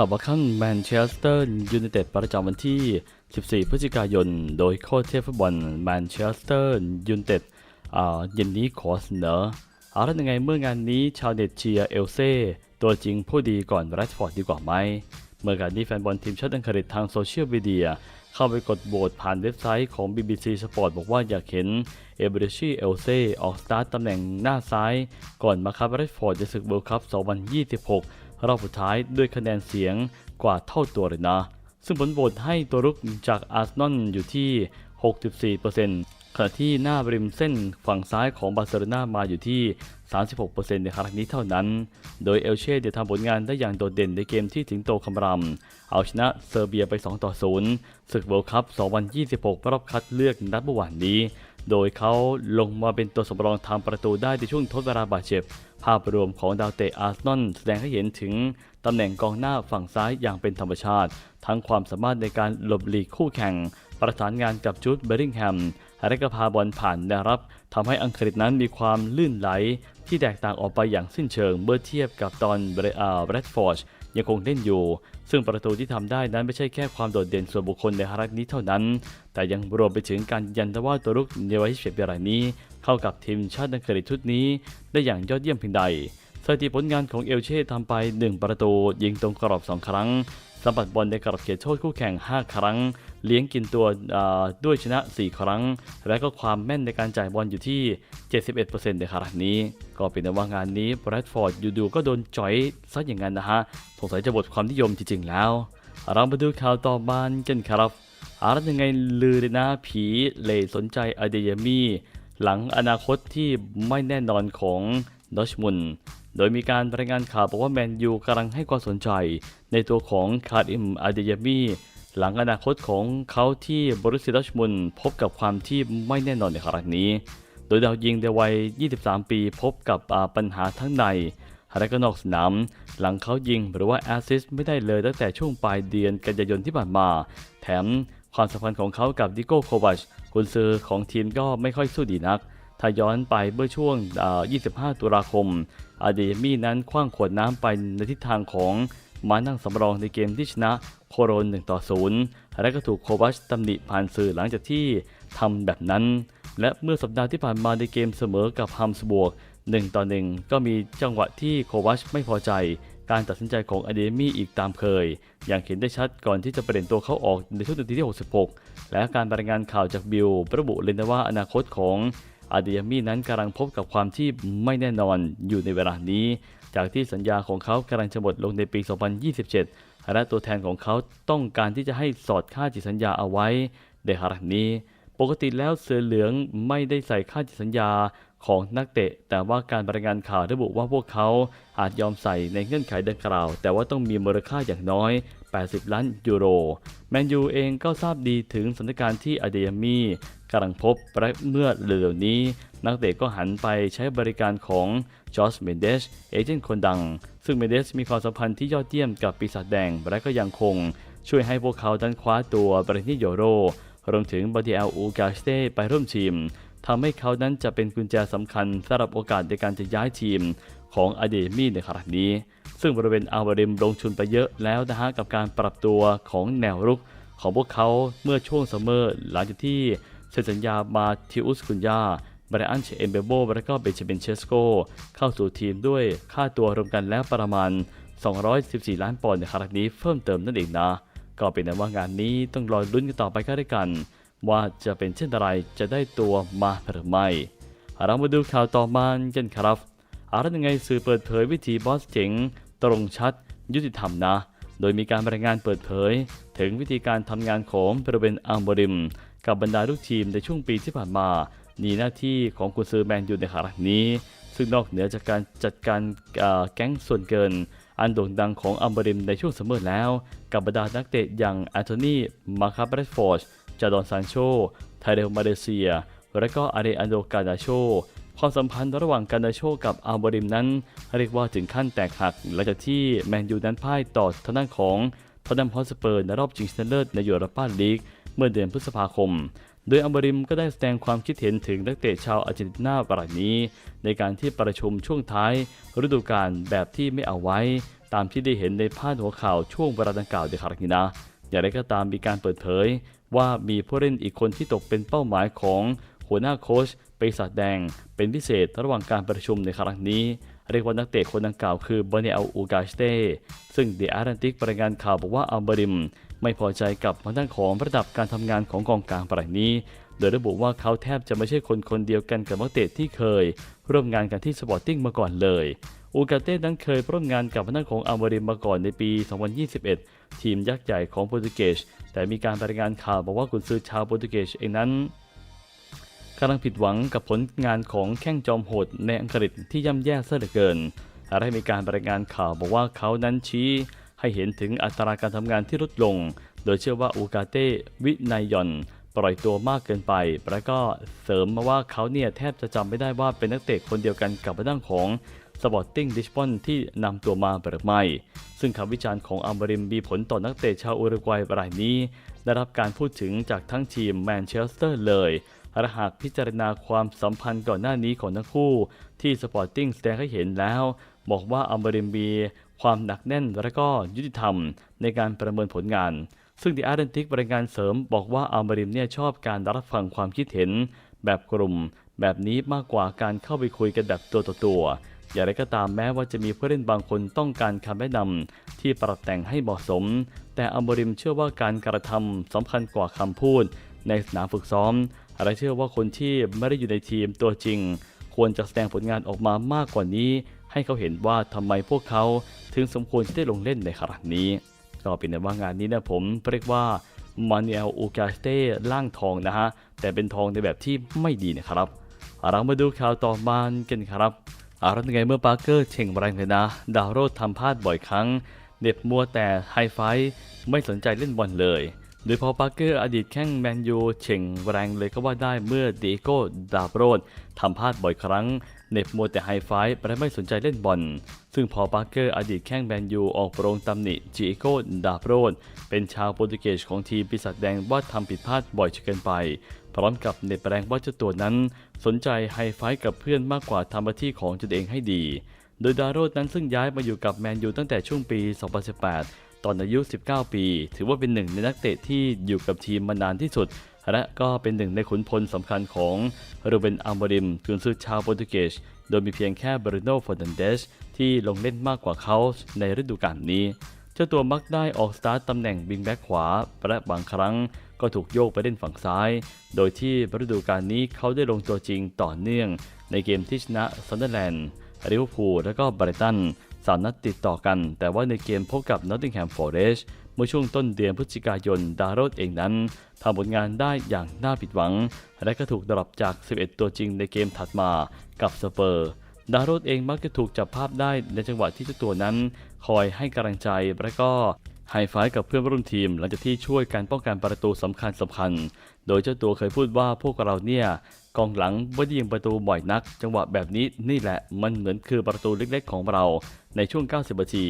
ข่าวบัคคันแมนเชสเตอร์ยูไนเต็ดประจำวันที่ 14 พฤศจิกายน โดยโค้ชเทพฟุตบอลแมนเชสเตอร์ยูไนเต็ดอ่าเย็นนี้ขอเสนอเอาแล้วยังไงเมื่องานนี้ชาวเน็ตเชียร์เอลเซ่ตัวจริงผู้ดีก่อนแรดฟอร์ดดีกว่าไหม เมื่อการนี้แฟนบอลทีมชาติอังกฤษทางโซเชียลมีเดียเข้าไปกดโหวตผ่านเว็บไซต์ของ BBC Sport บอกว่าอยากเห็นเอเบรชีเอลเซ่ออกสตาร์ตตำแหน่งหน้าซ้าย ก่อนมาคับแรดฟอร์ดในศึกเวิลด์คัพ 2026 รอบสุดท้ายด้วยคะแนนเสียงกว่าเท่าตัวเลยนะ ซึ่งผลโหวตให้ตัวรุกจากอาร์เซนอลอยู่ที่ 64%ขณะที่หน้าริมเส้นฝั่งซ้ายของบาร์เซโลนามาอยู่ที่ 36%ในครั้งนี้เท่านั้น โดยเอลเช่ได้ทำผลงานได้อย่างโดดเด่นในเกมที่สิงโตคำรำ เอาชนะเซอร์เบียไป 2 ต่อ 0 ศึกเวิลด์คัพ 2026 รอบคัดเลือกนัดเมื่อวานนี้ โดยเขาลงมาเป็นตัวสำรองทำประตูได้ในช่วงทดเวลาบาดเจ็บ ภาพรวมของดาวเตะอาร์ซนอลแสดงให้เห็นถึงตำแหน่งกองหน้าฝั่งซ้ายอย่างเป็นธรรมชาติ ทั้งความสามารถในการหลบหลีกคู่แข่ง ประสานงานกับจูดเบอริงแฮมและก็พาบอลผ่านแนวรับทำให้อังกฤษนั้นมีความลื่นไหล ที่แตกต่างออกไปอย่างสิ้นเชิงเมื่อเทียบกับตอนเบรอาแบรดฟอร์ด ยังคงเล่นอยู่ ซึ่งประตูที่ทำได้นั้นไม่ใช่แค่ความโดดเด่นส่วนบุคคลในฮารักนี้เท่านั้น แต่ยังรวมไปถึงการยันว่าตัวรุกในวัย21ปีรายนี้ เข้ากับทีมชาติอังกฤษชุดนี้ ได้อย่างยอดเยี่ยมเพียงใดสถิติผลงานของเอลเช่ทำไป 1 ประตู ยิงตรงกรอบ 2 ครั้งสัมผัสบอลในกรอบเขตโทษคู่แข่ง 5 ครั้ง เลี้ยงกินตัวด้วยชนะ 4 ครั้ง และก็ความแม่นในการจ่ายบอลอยู่ที่ 71%ในครั้งนี้ ก็เป็นว่างานนี้แบรดฟอร์ดอยู่ดูก็โดนจ่อยซะอย่างนั้นนะฮะสงสัยจะบทความนิยมจริงๆแล้ว เรามาดูข่าวต่อมานกันครับอาร์ยังไงลือเลยนะผีเลยสนใจอเดยมี่หลังอนาคตที่ไม่แน่นอนของดอชมุนโดยมีการรายงานข่าวบอกว่าแมนยูกำลังให้ความสนใจ ในตัวของคาร์อิมอาเดยมี่ หลังอนาคตของเขาที่บรุสเซียดอชมุนพบกับความที่ไม่แน่นอนในครั้งนี้ โดยดาวยิงในวัย 23 ปีพบกับปัญหาทั้งในและก็นอกสนาม หลังเขายิงหรือว่าแอสซิสไม่ได้เลยตั้งแต่ช่วงปลายเดือนกันยายนที่ผ่านมา แถมความสัมพันธ์ของเขากับดิโก้โควัชกุนซือของทีมก็ไม่ค่อยสู้ดีนัก ถ้าย้อนไปเมื่อช่วง 25 ตุลาคม อาเดมี่นั้นคว้างขวดน้ำไปในทิศทางของ มานั่งสำรองในเกมที่ชนะโคโรน1ต่อ0และก็ถูกโควัชตำหนิผ่านสื่อหลังจากที่ทำแบบนั้น และเมื่อสัปดาห์ที่ผ่านมาในเกมเสมอกับฮัมสบวก1ต่อ1ก็มีจังหวะที่โควัชไม่พอใจ การตัดสินใจของอเดมี่อีกตามเคย อย่างเห็นได้ชัดก่อนที่จะเปลี่ยนตัวเขาออกในช่วงนาทีที่ 66 และการรายงานข่าวจากบิลระบุเลยนะว่าอนาคตของอาเดมี่นั้นกำลังพบกับความที่ไม่แน่นอนอยู่ในเวลานี้ จากที่สัญญาของเขากำลังจะหมดลงในปี 2027และตัวแทนของเขาต้องการที่จะให้สอดค่าจิตสัญญาเอาไว้ในขณะนี้ ปกติแล้วเสือเหลืองไม่ได้ใส่ค่าจิตสัญญาของนักเตะ แต่ว่าการบรายงานข่าวระบุว่าพวกเขาอาจยอมใส่ในเงื่อนไขดังกล่าว แต่ว่าต้องมีมูลค่าอย่างน้อย 80 ล้านยูโร แมนยูเองก็ทราบดีถึงสถานการณ์ที่อเดียมีกำลังพบและเมื่อเร็วๆนี้ นักเตะก็หันไปใช้บริการของจอร์จเมนเดสเอเจนต์คนดัง ซึ่งเมนเดสมีความสัมพันธ์ที่ยอดเยี่ยมกับปีศาจแดง และก็ยังคง ช่วยให้พวกเขาดันคว้าตัวบรินิโยโร รวมถึงบาติเอลอูกาสเต้ไปร่วมทีมทำให้เขานั้นจะเป็นกุญแจสำคัญสำหรับโอกาสในการจะย้ายทีมของอเดมี่ในครั้งนี้ ซึ่งบริเวณอาวาริมลงทุนไปเยอะแล้วนะฮะกับการปรับตัวของแนวรุกของพวกเขาเมื่อช่วงซัมเมอร์หลังจากที่เซ็นสัญญามาทิอุสกุนยาบรอันเชเอมเบโบและก็เบนจามินเชสโกเข้าสู่ทีมด้วยค่าตัวรวมกันแล้วประมาณ 214 ล้านปอนด์ในครั้งนี้เพิ่มเติมนั่นเองนะ ก็เป็นนั้นว่างานนี้ต้องรอลุ้นกันต่อไปก็ได้กัน ว่าจะเป็นเช่นไรจะได้ตัวมาหรือไม่ เรามาดูข่าวต่อมากันครับอาร์ยังไงสื่อเปิดเผยวิธีบอสเจ๋ง ตรงชัด ยุติธรรมนะ โดยมีการรายงานเปิดเผย ถึงวิธีการทำงานของบริเวณอัมบริม กับบรรดาลูกทีมในช่วงปีที่ผ่านมานีหน้าที่ของกุนซือแมนยูในครั้งนี้ ซึ่งนอกเหนือจากการจัดการแก๊งส่วนเกิน อันโด่งดังของอัมบริมในช่วงเสมอแล้ว กับบรรดานักเตะอย่างแอนโทนีมาคาเบรดฟอร์ดจาดอนซานโชไทเรลมาเลเซีย และก็อาเรอันโดกาดาโช ความสัมพันธ์ระหว่างกาดาโชกับอัลบริมนั้น เรียกว่าถึงขั้นแตกหักหลังจากที่แมนยูนั้นพ่ายต่อทางด้านของทอตแนมฮอสเปอร์ในรอบชิงชนะเลิศในยูโรปาลีกเมื่อเดือนพฤษภาคม โดยอัมบริมก็ได้แสดงความคิดเห็นถึงนักเตะชาวอาร์เจนตินารายนี้ ในการที่ประชุมช่วงท้าย ฤดูกาลแบบที่ไม่เอาไว้ ตามที่ได้เห็นในพาดหัวข่าวช่วงเวลาดังกล่าวในครั้งนี้นะอย่างไรก็ตามมีการเปิดเผยว่ามีผู้เล่นอีกคนที่ตกเป็นเป้าหมายของหัวหน้าโค้ช ปีศาจแดงเป็นพิเศษระหว่างการประชุมในครั้งนี้ เรียกว่านักเตะคนดังกล่าวคือเบเนลอูกาสเต้ซึ่งเดอะแอตแลนติกรายงานข่าวบอกว่าอัลบริม ไม่พอใจกับทางด้านของระดับการทำงานของกองกลางปรายนี้ โดยระบุว่าเขาแทบจะไม่ใช่คนคนเดียวกันกับนักเตะที่เคย ร่วมงานกันที่สปอร์ติ้งมาก่อนเลยอูกาเต้นั้นเคยร่วมงานกับทางด้านของอัลบริมมาก่อนในปี 2021 ทีมยักษ์ใหญ่ของโปรตุเกส แต่มีการรายงานข่าวบอกว่ากุนซือชาวโปรตุเกสเองนั้น กำลังผิดหวังกับผลงานของแข้งจอมโหดในอังกฤษที่ย่ำแย่ซะเหลือเกินและได้มีการรายงานข่าวบอกว่าเขานั้นชี้ให้เห็นถึงอัตราการทำงานที่ลดลง โดยเชื่อว่าอูกาเต้วินัยยอนปล่อยตัวมากเกินไป แล้วก็เสริมมาว่าเขาเนี่ยแทบจะจำไม่ได้ว่าเป็นนักเตะคนเดียวกันกับด้านของสปอร์ติ้งดิชปอนที่นำตัวมาหรือไม่ ซึ่งคำวิจารณ์ของอัมบริมมีผลต่อนักเตะชาวอุรุกวัยรายนี้ ได้รับการพูดถึงจากทั้งทีมแมนเชสเตอร์เลย และหากพิจารณาความสัมพันธ์ก่อนหน้านี้ของทั้งคู่ ที่สปอร์ติ้งแสดงให้เห็นแล้ว บอกว่าอัมบริมมีความหนักแน่นและก็ยุติธรรมในการประเมินผลงาน ซึ่งดิอาร์เดนติกรายงานเสริมบอกว่าอัลบริมเนี่ยชอบการรับฟังความคิดเห็น แบบกลุ่ม แบบนี้มากกว่าการเข้าไปคุยกันแบบตัวต่อตัวอย่างไรก็ตามแม้ว่าจะมีผู้เล่นบางคนต้องการคำแนะนำที่ปรับแต่งให้เหมาะสม แต่อัมบริมเชื่อว่าการกระทำสำคัญกว่าคำพูด ในสนามฝึกซ้อม และเชื่อว่าคนที่ไม่ได้อยู่ในทีมตัวจริง ควรจะแสดงผลงานออกมามากกว่านี้ ให้เขาเห็นว่าทำไมพวกเขาถึงสมควรที่ได้ลงเล่นในครั้งนี้ก็เป็นในว่างานนี้นะผมเรียกว่ามานูเอลอูกาสเต้ล่างทองนะฮะ แต่เป็นทองในแบบที่ไม่ดีนะครับเรามาดูข่าวต่อมากันครับอารันไงเมื่อปาร์เกอร์เช่งแรงเลยนะ ดาวโรดทำพลาดบ่อยครั้งเด็บมัวแต่ไฮไฟไม่สนใจเล่นบอลเลย โดยพอปาร์เกอร์อดีตแข้งแมนยูเช่งแรงเลยก็ว่าได้เมื่อดิโก้ดาวโรดทำพลาดบ่อยครั้งเน็บมัวแต่ไฮไฟท์และไม่สนใจเล่นบอล ซึ่งพอปาร์เกอร์อดีตแข้งแมนยูออกโปรงตำหนิจิโก้ดาโรดเป็นชาวโปรตุเกสของทีมปีศาจแดงว่าทำผิดพลาดบ่อยจนเกินไป พร้อมกับเน็บแรงว่าเจ้าตัวนั้น สนใจไฮไฟท์กับเพื่อนมากกว่าทำหน้าที่ของตนเองให้ดี โดยดาโรดนั้นซึ่งย้ายมาอยู่กับแมนยูตั้งแต่ช่วงปี 2018 อนอายุ 19 ปี ถือว่าเป็นหนึ่งในนักเตะที่อยู่กับทีมมานานที่สุด และก็เป็นหนึ่งในขุนพลสำคัญของโรเบนอัลโมริมกุนซือชาวโปรตุเกส โดยมีเพียงแค่บรูโน่ฟอร์นันเดสที่ลงเล่นมากกว่าเขาในฤดูกาลนี้ เจ้าตัวมักได้ออกสตาร์ตตำแหน่งวิงแบ็กขวา และบางครั้งก็ถูกโยกไปเล่นฝั่งซ้าย โดยที่ฤดูกาลนี้เขาได้ลงตัวจริงต่อเนื่อง ในเกมที่ชนะซันเดอร์แลนด์ลิเวอร์พูลและก็บรตัน สามนัดติดต่อกัน แต่ว่าในเกมพบกับนอตติงแฮมฟอร์เรสต์เมื่อช่วงต้นเดือนพฤศจิกายนดาโรดเองนั้นทำผลงานได้อย่างน่าผิดหวัง และก็ถูกดรอปจาก 11 ตัวจริงในเกมถัดมากับสเปอร์ดาโรดเองมักจะถูกจับภาพได้ในจังหวะที่เจ้าตัวนั้น คอยให้กำลังใจและก็ไฮไฟกับเพื่อนร่วมทีม หลังจากที่ช่วยการป้องกันประตูสำคัญสำคัญ โดยเจ้าตัวเคยพูดว่าพวกเราเนี่ย กองหลังไม่ได้ยิงประตูบ่อยนัก จังหวะแบบนี้นี่แหละมันเหมือนคือประตูเล็กๆของเราในช่วง 90นาที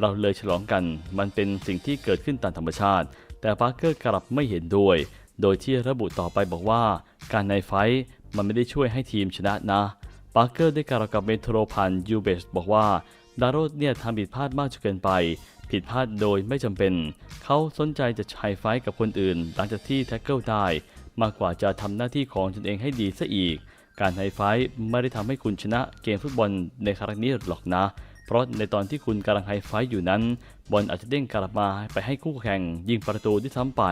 เราเลยฉลองกัน มันเป็นสิ่งที่เกิดขึ้นตามธรรมชาติ แต่ปาร์เกอร์กลับไม่เห็นด้วย โดยที่ระบุต่อไปบอกว่า การในไฟท์มันไม่ได้ช่วยให้ทีมชนะนะปาร์เกอร์ได้กล่าวกับเมโทรพันยูเบสบอกว่าดาโรดเนี่ยทำผิดพลาดมากจนเกินไป ผิดพลาดโดยไม่จำเป็น เขาสนใจจะใช้ไฟท์กับคนอื่น หลังจากที่แท็กเกิลได้ มากกว่าจะทำหน้าที่ของตนเองให้ดีซะอีก การไฮไฟไม่ได้ทำให้คุณชนะเกมฟุตบอลในครั้งนี้หรอกนะ เพราะในตอนที่คุณกำลังไฮไฟอยู่นั้น บอลอาจจะเด้งกลับมาไปให้คู่แข่ง ยิงประตูที่ซ้ำไป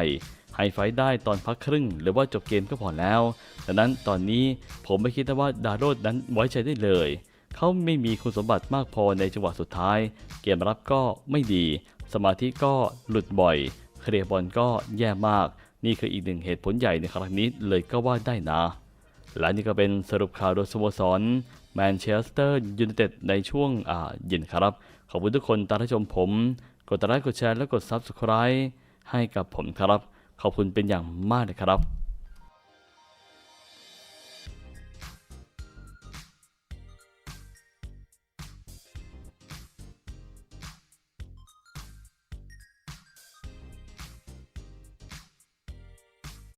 ไฮไฟได้ตอนพักครึ่ง หรือว่าจบเกมก็พอแล้วดังนั้นตอนนี้ผมไม่คิดว่าดาโรดนั้นไว้ใจได้เลย เขาไม่มีคุณสมบัติมากพอในจังหวะสุดท้าย เกมรับก็ไม่ดี สมาธิก็หลุดบ่อย เคลียร์บอลก็แย่มาก นี่คืออีกหนึ่งเหตุผลใหญ่ในครั้งนี้เลยก็ว่าได้นะ และนี่ก็เป็นสรุปข่าวโดยสโมสรแมนเชสเตอร์ยูไนเต็ดในช่วงอ่าเย็นครับ ขอบคุณทุกคนตามรับชมผมกดไลค์กดแชร์และกด Subscribe ให้กับผมครับ ขอบคุณเป็นอย่างมากเลยครับ